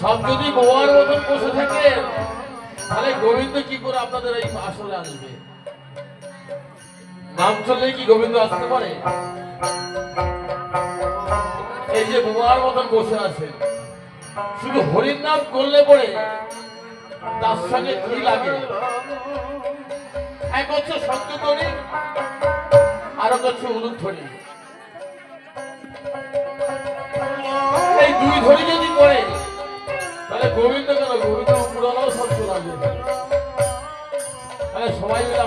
সব যদি বোয়ার মতন বসে থাকে, তাহলে গোবিন্দ কি করে আপনাদের এই আসলে আসবে? নাম চললে কি গোবিন্দ আসতে পারে? এই যে বোয়ার মতন বসে আছে, শুধু হরির নাম করলে পরে তার সঙ্গে কি লাগে? এক হচ্ছে সত্যতরী আর এক হচ্ছে উলুধ্বনি দুই ধরি যদি পড়ে তাহলে গোবিন্দ কেন গোবিন্দ পুরানাও সব চলে সবাই মিলে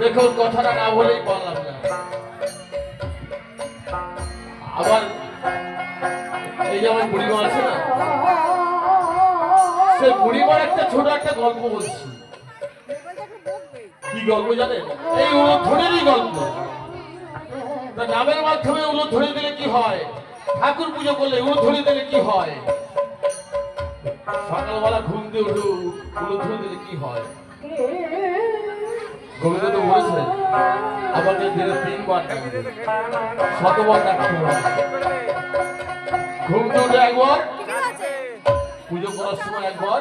দেখুন, কথাটা না বলেই পারলাম না আবার এই যে আমার বুড়িমা আছে না, সে বুড়িমার একটা ছোট একটা গল্প বলছি। কি গল্প জানেন এই উলুধ্বনিরই গল্প। নামের মাধ্যমে উলুধ্বনি দিলে কি হয়? ঠাকুর পুজো করলে উলুধ্বনি দিলে কি হয়? সকালবেলা ঘুম দিয়ে উঠে উলুধ্বনি দিলে কি হয়? গোবিন্দ তো বলেছেন আমাকে দিনে তিনবার শতবার ডাকতে হবে। ঘুম থেকে একবার, পুজো করার সময় একবার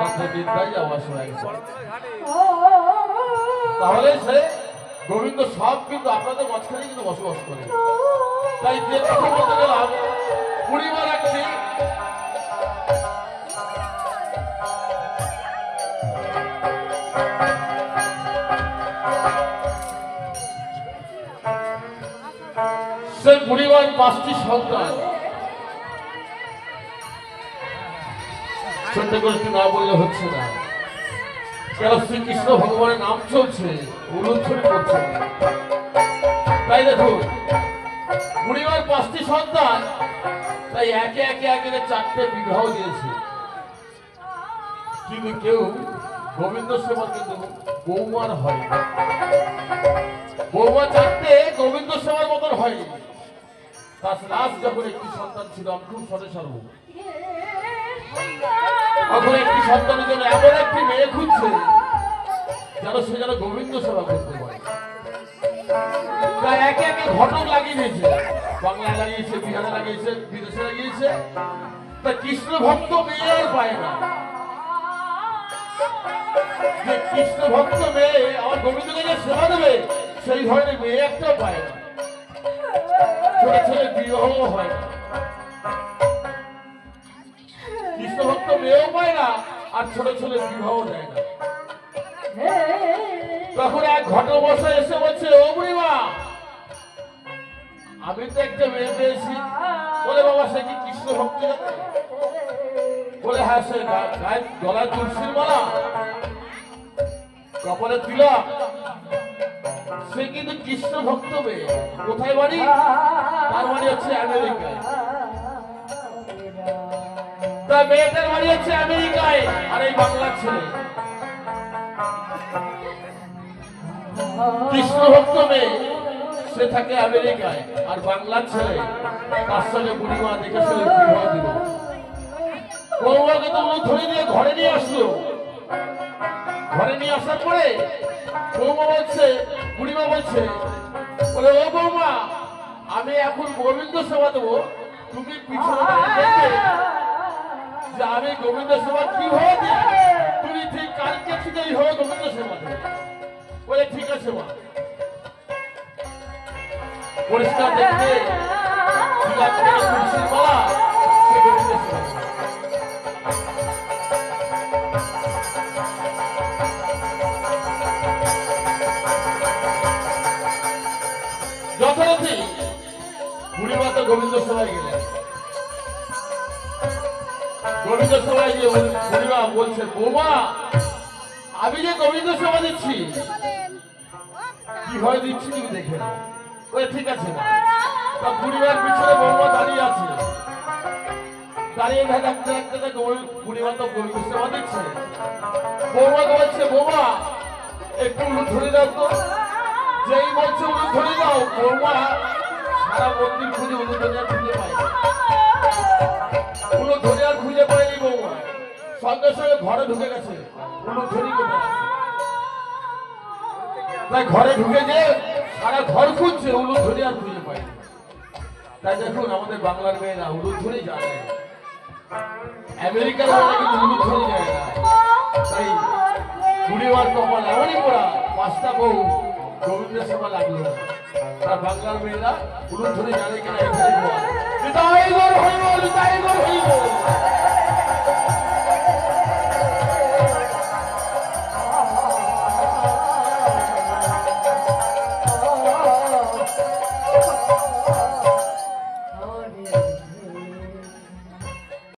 রাত্রে যাওয়ার সময় একবার। তাহলে সে গোবিন্দ সব কিন্তু আপনাদের মাঝখানে কিন্তু বসবাস করে। তাই যে গেলাম, পরিবার একটি সে পরিবার পাঁচটি সন্তান। ছোট্ট করে না বললে হচ্ছে না। কেন শ্রীকৃষ্ণ ভগবানের নাম চলছে, উলুধ্বনি করছে। তাই দেখুন পরিবার পাঁচটি সন্তান, তাই একে একে একে চারটে বিবাহ দিয়েছে। কিন্তু কেউ গোবিন্দ সেবা কিন্তু বৌমার হয়। বৌমা চারটে গোবিন্দ সেবার মতন হয়নি। বাংলায় লাগিয়েছে, বিহারে লাগিয়েছে, বিদেশে লাগিয়েছে। তা কৃষ্ণ ভক্ত মেয়ে আর পায় না। কৃষ্ণ ভক্ত মেয়ে, আমার গোবিন্দকে যে সেবা দেবে, সেই ধরনের মেয়ে একটা পায় না। ছোট ছেলে বিবাহ হয়। না কৃষ্ণ ভক্ত মেয়েও পায় না, আর ছোট ছেলে বিবাহ দেয় না। তখন এক ঘটক এসে বলছে, ও বুড়িমা, আমি তো একটা মেয়ে পেয়েছি। বলে, বাবা, সে কি কৃষ্ণ ভক্ত বলে হ্যাঁ সে গলায় তুলসীর মালা, কপালে তিলক সে কিন্তু কৃষ্ণ ভক্ত মেয়ে কোথায় বাড়ি? তার বাড়ি হচ্ছে আমেরিকায়। তার মেয়েটার বাড়ি হচ্ছে আমেরিকায়, আর এই বাংলার ছেলে। কৃষ্ণ ভক্ত মেয়ে সে থাকে আমেরিকায়, আর বাংলার ছেলে, তার সঙ্গে বুড়িমা দেখে শুনে বিবাহ বৌমাকে তো ধরে নিয়ে, ঘরে নিয়ে আসলো। ঘরে নিয়ে আসার পরে বৌমা বলছে বুড়িমা বলছে বলে ও বৌমা আমি এখন গোবিন্দ সেবা দেবো। তুমি পিছনে যে আমি গোবিন্দ সেবা কীভাবে দিই তুমি ঠিক কালকে থেকে এইভাবে গোবিন্দ সেবা বলে ঠিক আছে মা। পরিষ্কার দেখতে গোবিন্দ সেবা তো গোবিন্দ সভায় গেলেন। গোবিন্দ সভায় গিয়ে বুড়ি- বুড়িমা বলছে, বৌমা, আমি যে গোবিন্দ সভা দিচ্ছি কীভাবে দিচ্ছি তুমি দেখে ওই ঠিক আছে তা বুড়িমার পিছনে বৌমা দাঁড়িয়ে আছে। দাঁড়িয়ে থাকতে থাকতে থাকতে বুড়িমা তো গোবিন্দ বলছে, বৌমা, একটু ধরে দাও তো। যেই বলছে ধরে দাও। বৌমা খুঁজে বৌমা। সঙ্গে সঙ্গে ঘরে ঢুকে গেছে। তাই ঘরে ঢুকে যে সারা ঘর খুঁজছে উলুধ্বনি আর খুঁজে পাইনি। তাই দেখুন, আমাদের বাংলার মেয়েরা উলুধ্বনি জানে আমেরিকার মেয়েরা কিন্তু উলুধ্বনি জানে না। তাই বুড়িমার কপাল এমনই পড়া, পাঁচটা বউ গোবিন্দের সেবা লাগল তার বাংলার মেয়েরা উলুধ্বনি জানে কিনা এখানে হইব, হইব।